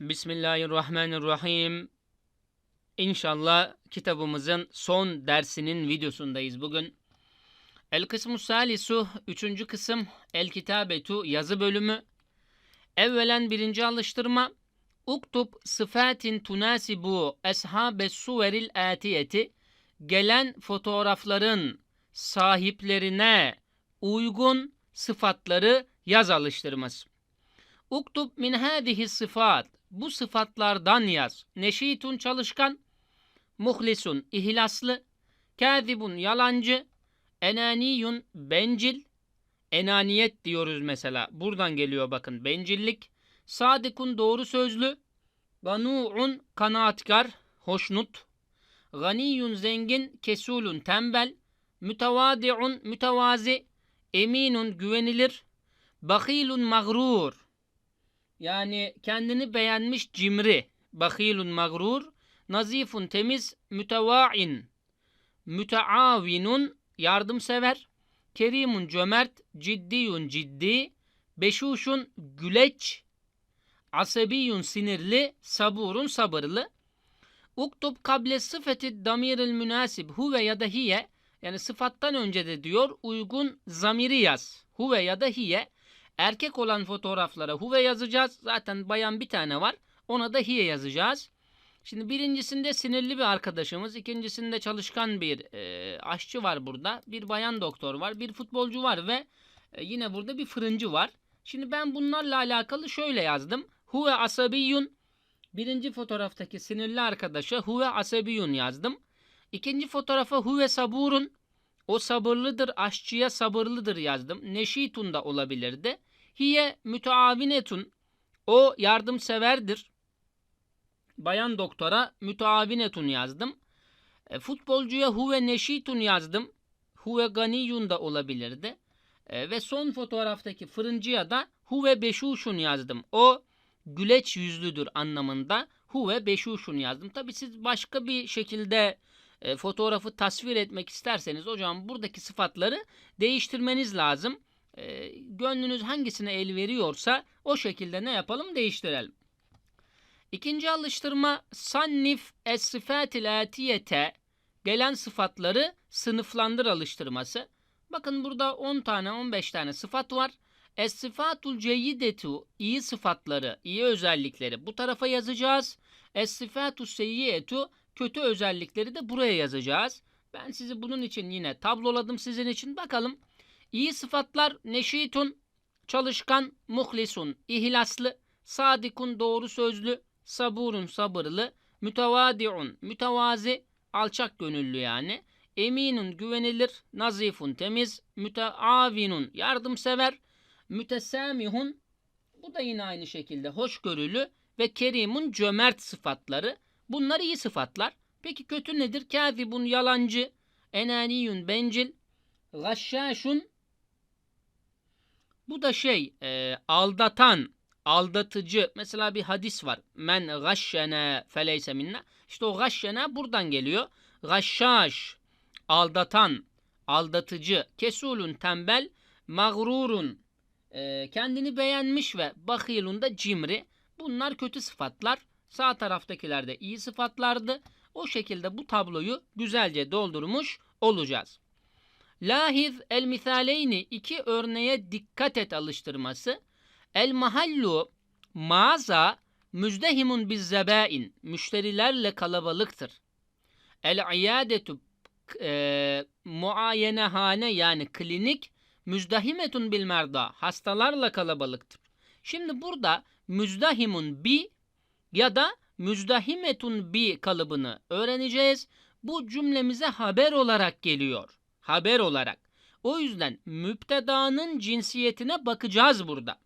Bismillahirrahmanirrahim. İnşallah kitabımızın son dersinin videosundayız bugün. El kısmu salisu, üçüncü kısım, el kitabetu, yazı bölümü. Evvelen birinci alıştırma. Uktub sıfatin tunasibu eshabe suveril atiyeti. Gelen fotoğrafların sahiplerine uygun sıfatları yaz alıştırması. Uktub min hadihi sıfat. Bu sıfatlardan yaz. Neşitun çalışkan, muhlisun ihlaslı, kâzibun yalancı, enaniyun bencil, enaniyet diyoruz mesela. Buradan geliyor bakın bencillik. Sadikun doğru sözlü, ganu'un kanaatkar, hoşnut, ganiyun zengin, kesulun tembel, mütevadi'un mütevazi, eminun güvenilir, bakilun mağrur, yani kendini beğenmiş cimri, bakilun mağrur, nazifun temiz, müteva'in, müteavinun yardımsever, kerimun cömert, ciddiyun ciddi, beşuşun güleç, asabiyun sinirli, saburun sabırlı. Uktub kable sıfeti damiril münasib huve ya da hiye yani sıfattan önce de diyor uygun zamiri yaz. Huve ya da hiye erkek olan fotoğraflara huve yazacağız. Zaten bayan bir tane var. Ona da hiye yazacağız. Şimdi birincisinde sinirli bir arkadaşımız, ikincisinde çalışkan bir e, aşçı var burada, bir bayan doktor var, bir futbolcu var ve e, yine burada bir fırıncı var. Şimdi ben bunlarla alakalı şöyle yazdım. Huve asabiyyun. Birinci fotoğraftaki sinirli arkadaşa huve asabiyyun yazdım. İkinci fotoğrafa huve saburun. O sabırlıdır, aşçıya sabırlıdır yazdım. Neşitun da olabilirdi. Hiye müteavinetun. O yardımseverdir. Bayan doktora müteavinetun yazdım. E, futbolcuya huve neşitun yazdım. Huve ganiyun da olabilirdi. E, ve son fotoğraftaki fırıncıya da huve beşuşun yazdım. O güleç yüzlüdür anlamında huve beşuşun yazdım. Tabi siz başka bir şekilde e, fotoğrafı tasvir etmek isterseniz hocam buradaki sıfatları değiştirmeniz lazım. E, gönlünüz hangisine el veriyorsa o şekilde ne yapalım değiştirelim. İkinci alıştırma sannif es-sıfatil gelen sıfatları sınıflandır alıştırması. Bakın burada 10 tane 15 tane sıfat var. Es-sıfatul ceyyidetu iyi sıfatları, iyi özellikleri bu tarafa yazacağız. Es-sıfatu seyyiyetu kötü özellikleri de buraya yazacağız. Ben sizi bunun için yine tabloladım sizin için. Bakalım. İyi sıfatlar neşitun, çalışkan, muhlisun, ihlaslı, sadikun, doğru sözlü, saburun, sabırlı, mütevadiun, mütevazi, alçak gönüllü yani. Eminun, güvenilir, nazifun, temiz, müteavinun, yardımsever, mütesamihun, bu da yine aynı şekilde hoşgörülü ve kerimun, cömert sıfatları. Bunlar iyi sıfatlar. Peki kötü nedir? Kâzibun yalancı, enaniyun bencil, gashşaşun bu da şey e, aldatan, aldatıcı. Mesela bir hadis var. Men gashşene feleyse minna. İşte o gashşene buradan geliyor. Gashşaş, aldatan, aldatıcı, kesulun tembel, mağrurun, e, kendini beğenmiş ve bakilun da cimri. Bunlar kötü sıfatlar. Sağ taraftakiler de iyi sıfatlardı. O şekilde bu tabloyu güzelce doldurmuş olacağız. Lahiz el misaleyni iki örneğe dikkat et alıştırması. El mahallu mağaza müzdehimun biz zebain müşterilerle kalabalıktır. El iyadetu e, muayenehane yani klinik müzdahimetun bil merda hastalarla kalabalıktır. Şimdi burada müzdahimun bi ya da müzdahimetun bi kalıbını öğreneceğiz. Bu cümlemize haber olarak geliyor. Haber olarak. O yüzden müptedanın cinsiyetine bakacağız burada.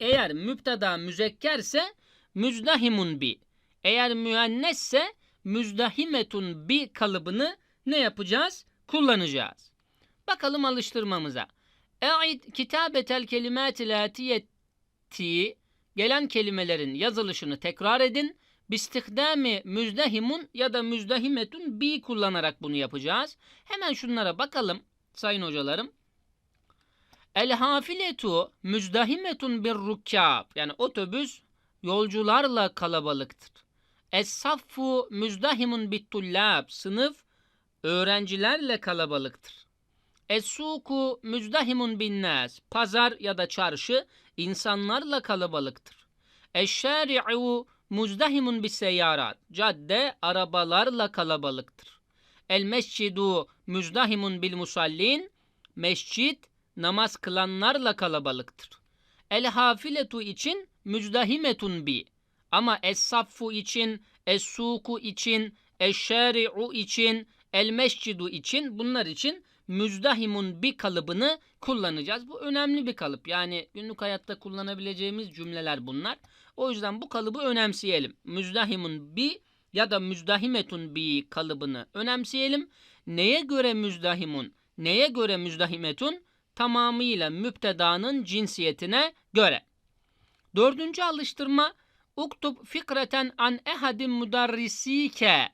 Eğer müpteda müzekkerse müzdahimun bi. Eğer müennesse müzdahimetun bi kalıbını ne yapacağız? Kullanacağız. Bakalım alıştırmamıza. E'id kitabetel kelimatil atiyeti gelen kelimelerin yazılışını tekrar edin. Bistihdami müzdehimun ya da müzdehimetun bi kullanarak bunu yapacağız. Hemen şunlara bakalım sayın hocalarım. El hafiletu müzdehimetun bir rukkab yani otobüs yolcularla kalabalıktır. Es-saffu müzdahimun bittullab. Sınıf öğrencilerle kalabalıktır. Es-suku müzdahimun binnas. Pazar ya da çarşı insanlarla kalabalıktır. Eş-şari'u muzdahimun biseyyarat. Cadde arabalarla kalabalıktır. El mescidu müzdahimun bil musallin. Mescit namaz kılanlarla kalabalıktır. El hafiletu için müzdahimetun bi. Ama es-saffu için, es-suku için, eş-şari'u için, el mescidu için bunlar için müzdahimun bi kalıbını kullanacağız. Bu önemli bir kalıp. Yani günlük hayatta kullanabileceğimiz cümleler bunlar. O yüzden bu kalıbı önemseyelim. Müzdahimun bi ya da müzdahimetun bi kalıbını önemseyelim. Neye göre müzdahimun? Neye göre müzdahimetun? Tamamıyla müptedanın cinsiyetine göre. Dördüncü alıştırma Uktub fikreten an ehadin mudarrisike.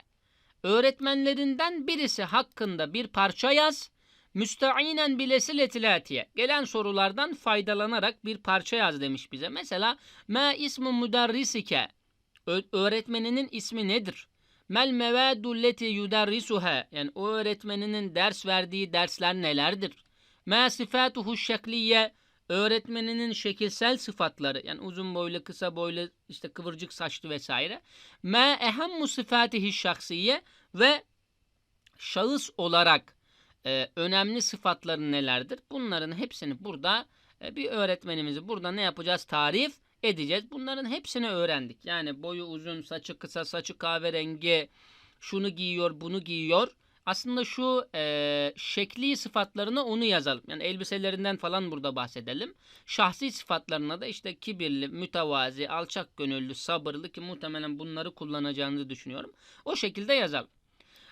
Öğretmenlerinden birisi hakkında bir parça yaz. Müsta'inen bilesiletilatiyye. Gelen sorulardan faydalanarak bir parça yaz demiş bize. Mesela ma ismu mudarrisike. Öğretmeninin ismi nedir? Mel mevadu leti yudarrisuha. Yani o öğretmeninin ders verdiği dersler nelerdir? Ma sifatuhu şekliye. Öğretmeninin şekilsel sıfatları yani uzun boylu, kısa boylu, işte kıvırcık saçlı vesaire. Ma ehammu sıfatihi şahsiye ve şahıs olarak e, önemli sıfatları nelerdir? Bunların hepsini burada e, bir öğretmenimizi burada ne yapacağız? Tarif edeceğiz. Bunların hepsini öğrendik. Yani boyu uzun, saçı kısa, saçı kahverengi, şunu giyiyor, bunu giyiyor. Aslında şu e, şekli sıfatlarına onu yazalım. Yani elbiselerinden falan burada bahsedelim. Şahsi sıfatlarına da işte kibirli, mütevazi, alçak gönüllü, sabırlı ki muhtemelen bunları kullanacağınızı düşünüyorum. O şekilde yazalım.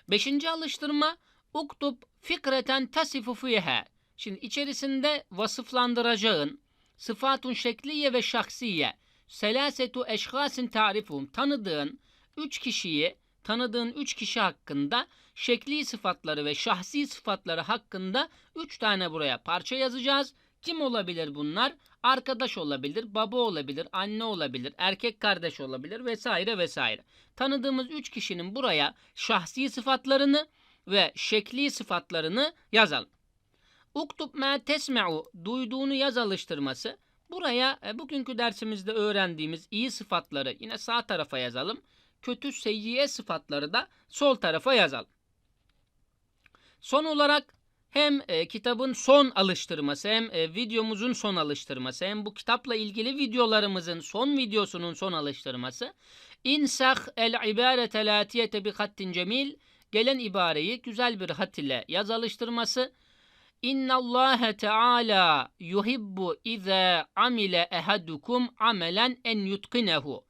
Beşinci alıştırma uktub fikreten tasifu fiha. Şimdi içerisinde vasıflandıracağın sıfatun şekliye ve şahsiye selasetu eşhasin tarifum tanıdığın üç kişiyi tanıdığın üç kişi hakkında şekli sıfatları ve şahsi sıfatları hakkında üç tane buraya parça yazacağız. Kim olabilir bunlar? Arkadaş olabilir, baba olabilir, anne olabilir, erkek kardeş olabilir vesaire vesaire. Tanıdığımız üç kişinin buraya şahsi sıfatlarını ve şekli sıfatlarını yazalım. Uktub ma tesme'u duyduğunu yaz alıştırması. Buraya e, bugünkü dersimizde öğrendiğimiz iyi sıfatları yine sağ tarafa yazalım. Kötü seyyiye sıfatları da sol tarafa yazalım. Son olarak hem e, kitabın son alıştırması hem e, videomuzun son alıştırması hem bu kitapla ilgili videolarımızın son videosunun son alıştırması. İnsah el ibarete latiyete bi hattin cemil gelen ibareyi güzel bir hat ile yaz alıştırması. İnna Allah Teala yuhibbu iza amile ehadukum amelen en yutkinehu.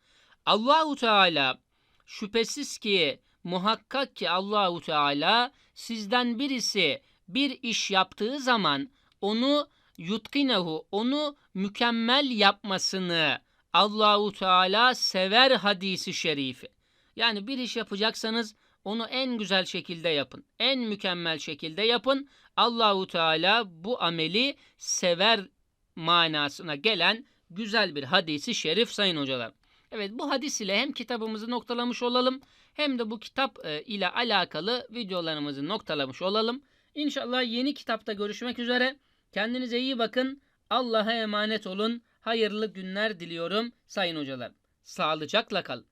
Allahu Teala şüphesiz ki muhakkak ki Allahu Teala sizden birisi bir iş yaptığı zaman onu yutkinehu onu mükemmel yapmasını Allahu Teala sever hadisi şerifi. Yani bir iş yapacaksanız onu en güzel şekilde yapın. En mükemmel şekilde yapın. Allahu Teala bu ameli sever manasına gelen güzel bir hadisi şerif sayın hocalar. Evet bu hadis ile hem kitabımızı noktalamış olalım hem de bu kitap e, ile alakalı videolarımızı noktalamış olalım. İnşallah yeni kitapta görüşmek üzere. Kendinize iyi bakın. Allah'a emanet olun. Hayırlı günler diliyorum sayın hocalar. Sağlıcakla kalın.